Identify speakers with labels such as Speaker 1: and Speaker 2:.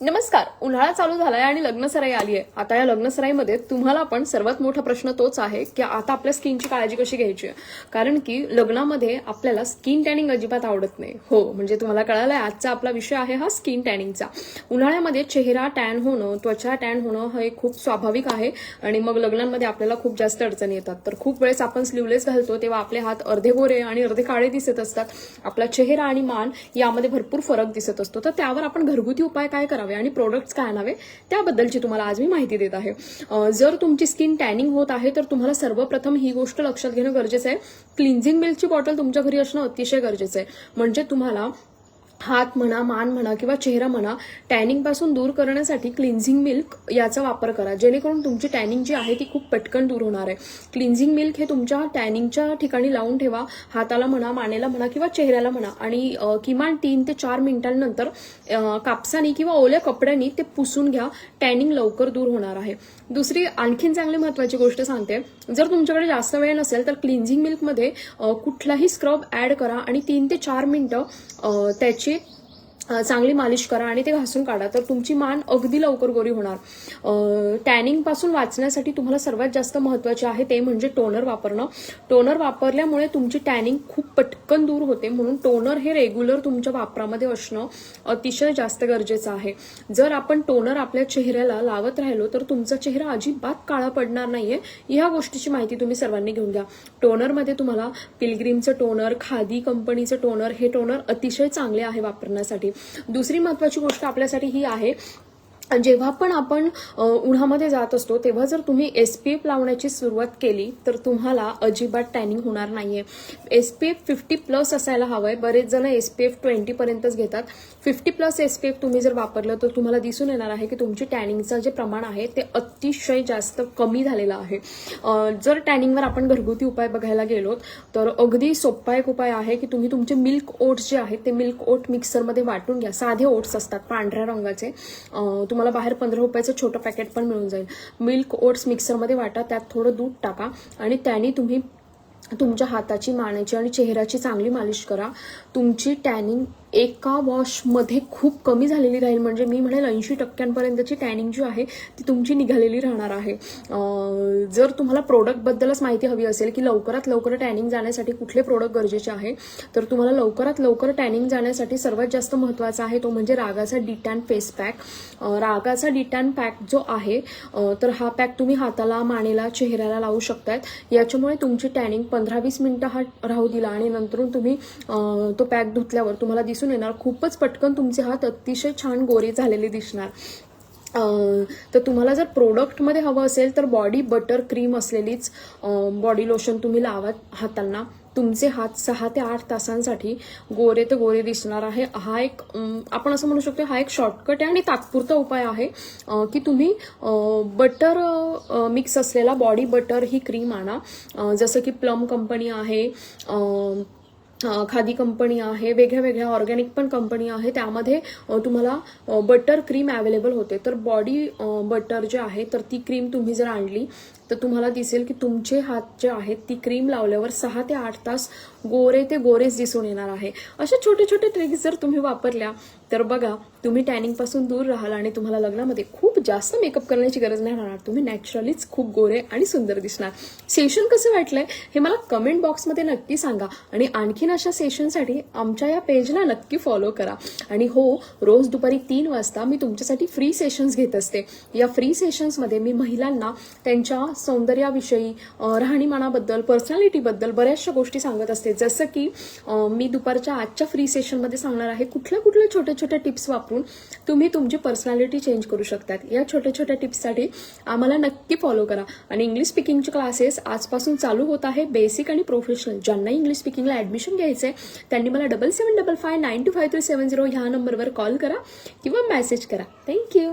Speaker 1: नमस्कार उन्हाळा चालू झालाय आणि लग्नसराई आली आहे आता या लग्नसराईमध्ये तुम्हाला पण सर्वात मोठा प्रश्न तोच आहे की आता आपल्या स्किनची काळजी कशी घ्यायची? आहे कारण की लग्नामध्ये आपल्याला स्किन टॅनिंग अजिबात आवडत नाही. हो म्हणजे तुम्हाला कळालंय आजचा आपला विषय आहे हा स्किन टॅनिंगचा. उन्हाळ्यामध्ये चेहरा टॅन होणं त्वचा टॅन होणं हे खूप स्वाभाविक आहे आणि मग लग्नांमध्ये आपल्याला खूप जास्त अडचणी येतात. तर खूप वेळेस आपण स्लीवलेस घालतो तेव्हा आपले हात अर्धे गोरे आणि अर्धे काळे दिसत असतात. आपला चेहरा आणि मान यामध्ये भरपूर फरक दिसत असतो. तर त्यावर आपण घरगुती उपाय काय करा करावे आणि प्रोडक्ट्स काय आणावे त्याबद्दलची तुम्हाला आज मी माहिती देत आहे. जर तुमची स्किन टॅनिंग होत आहे तर तुम्हाला सर्वप्रथम ही गोष्ट लक्षात घेणं गरजेचं आहे. क्लिन्झिंग मिल्कची बॉटल तुमच्या घरी असणं अतिशय गरजेचं आहे. म्हणजे तुम्हाला हात म्हणा मान म्हणा किंवा चेहरा म्हणा टॅनिंगपासून दूर करण्यासाठी क्लिन्झिंग मिल्क याचा वापर करा. जेणेकरून तुमची टॅनिंग जी आहे ती खूप पटकन दूर होणार आहे. क्लिन्झिंग मिल्क हे तुमच्या टॅनिंगच्या ठिकाणी लावून ठेवा. हाताला म्हणा मानेला म्हणा किंवा चेहऱ्याला म्हणा. आणि किमान तीन ते चार मिनिटांनंतर कापसाने कापसानी किंवा ओल्या कपड्यांनी ते पुसून घ्या. टॅनिंग लवकर दूर होणार आहे. दुसरी आणखीन चांगली महत्वाची गोष्ट सांगते. जर तुमच्याकडे जास्त वेळ नसेल तर क्लिन्झिंग मिल्कमध्ये कुठलाही स्क्रब ऍड करा आणि तीन ते चार मिनिटं त्याची चांगली मालिश करा आणि ते घासून काढा. तर तुमची मान अगदी लवकर गोरी होणार. टॅनिंगपासून वाचण्यासाठी तुम्हाला सर्वात जास्त महत्त्वाचे आहे ते म्हणजे टोनर वापरणं. टोनर वापरल्यामुळे तुमची टॅनिंग खूप पटकन दूर होते म्हणून टोनर हे रेग्युलर तुमच्या वापरामध्ये असणं अतिशय जास्त गरजेचं आहे. जर आपण टोनर आपल्या चेहऱ्याला लावत राहिलो तर तुमचा चेहरा अजिबात काळा पडणार नाहीये. ह्या गोष्टीची माहिती तुम्ही सर्वांनी घेऊन घ्या. टोनरमध्ये तुम्हाला पिलग्रीमचं टोनर खादी कंपनीचं टोनर हे टोनर अतिशय चांगले आहे वापरण्यासाठी. दुसरी महत्वाची गोष्ट आपल्यासाठी ही आहे जेव्हा पण आपण उन्हामध्ये जात असतो तेव्हा जर तुम्ही एस पी एफ लावण्याची सुरुवात केली तर तुम्हाला अजिबात टॅनिंग होणार नाहीये. S P F fifty plus असायला हवंय. बरेच जण एस पी एफ ट्वेंटी पर्यंतच घेतात. Fifty plus S P F तुम्ही जर वापरलं तर तुम्हाला दिसून येणार आहे की तुमची टॅनिंगचं जे प्रमाण आहे ते अतिशय जास्त कमी झालेलं आहे. जर टॅनिंगवर आपण घरगुती उपाय बघायला गेलोत तर अगदी सोपा एक उपाय आहे की तुम्ही तुमचे मिल्क ओट्स जे आहेत ते मिल्क ओट मिक्सरमध्ये वाटून घ्या. साधे ओट्स असतात पांढऱ्या रंगाचे. तुम्हाला बाहेर पंधरा रुपयाचं छोटं पॅकेट पण मिळून जाईल. मिल्क ओट्स मिक्सरमध्ये वाटा त्यात थोडं दूध टाका आणि त्याने तुम्ही तुमच्या हाताची मानेची आणि चेहऱ्याची चांगली मालिश करा. तुमची टॅनिंग एका वॉशमध्ये खूप कमी झालेली राहील. म्हणजे मी म्हणेल ऐंशी टक्क्यांपर्यंतची टॅनिंग जी आहे ती तुमची निघालेली राहणार आहे. जर तुम्हाला प्रोडक्टबद्दलच माहिती हवी असेल की लवकरात लवकर टॅनिंग जाण्यासाठी कुठले प्रोडक्ट गरजेचे आहे तर तुम्हाला लवकरात लवकर टॅनिंग जाण्यासाठी सर्वात जास्त महत्त्वाचा आहे तो म्हणजे रागाचा डिटॅन फेस पॅक रागाचा डिटॅन पॅक जो आहे तर हा पॅक तुम्ही हाताला मानेला चेहऱ्याला लावू शकतात याच्यामुळे तुमची टॅनिंग पंधरा वीस मिनिटं हा राहू दिला आणि नंतरून तुम्ही तो पॅक धुतल्यावर तुम्हाला दिसून येणार. खूपच पटकन तुमचे हात अतिशय छान गोरे झालेले दिसणार. तर तुम्हाला जर प्रोडक्टमध्ये हवं असेल तर बॉडी बटर क्रीम असलेलीच बॉडी लोशन तुम्ही लावा हातांना. तुमचे हात सहा ते आठ तासांसाठी गोरे ते गोरे दिसणार आहे. हा एक आपण असं म्हणू शकतो हा एक शॉर्टकट आहे आणि तात्पुरता उपाय आहे की तुम्ही बटर मिक्स असलेला बॉडी बटर ही क्रीम आणा. जसं की प्लम कंपनी आहे खादी कंपनी आहे वेगळ्या वेगळ्या ऑर्गॅनिक पण कंपनी आहे त्यामध्ये तुम्हाला बटर क्रीम अवेलेबल होते. तर बॉडी बटर जे आहे तर ती क्रीम तुम्ही जर आणली तर तुम्हाला दिसेल की तुमचे हात जे आहेत ती क्रीम लावल्यावर सहा ते आठ तास गोरे ते गोरेच दिसून येणार आहे. अशा छोटे छोटे ट्रिक्स जर तुम्ही वापरल्या तर बघा तुम्ही टॅनिंगपासून दूर राहाल आणि तुम्हाला लग्नामध्ये खूप जास्त मेकअप करण्याची गरज नाही राहणार. तुम्ही नॅचरलीच खूप गोरे आणि सुंदर दिसणार. सेशन कसं वाटलंय हे मला कमेंट बॉक्समध्ये नक्की सांगा आणि आणखीन अशा सेशनसाठी आमच्या या पेजला नक्की फॉलो करा. आणि हो रोज दुपारी तीन वाजता मी तुमच्यासाठी फ्री सेशन्स घेत असते. या फ्री सेशन्समध्ये मी महिलांना त्यांच्या सौंदर्याविषयी राहणीमानाबद्दल पर्सनॅलिटीबद्दल बऱ्याचशा गोष्टी सांगत असते. जसं की मी दुपारच्या आजच्या फ्री सेशनमध्ये सांगणार आहे कुठल्या कुठल्या छोट्या छोट्या टिप्स वापरून तुम्ही तुमची पर्सनॅलिटी चेंज करू शकतात. या छोट्या छोट्या टिप्ससाठी आम्हाला नक्की फॉलो करा. आणि इंग्लिश स्पीकिंगचे क्लासेस आजपासून चालू होत आहे बेसिक आणि प्रोफेशनल ज्यांना इंग्लिश स्पीकिंगला ॲडमिशन घ्यायचं आहे त्यांनी मला double seven double five nine two five three seven zero ह्या नंबरवर कॉल करा किंवा मेसेज करा. थँक्यू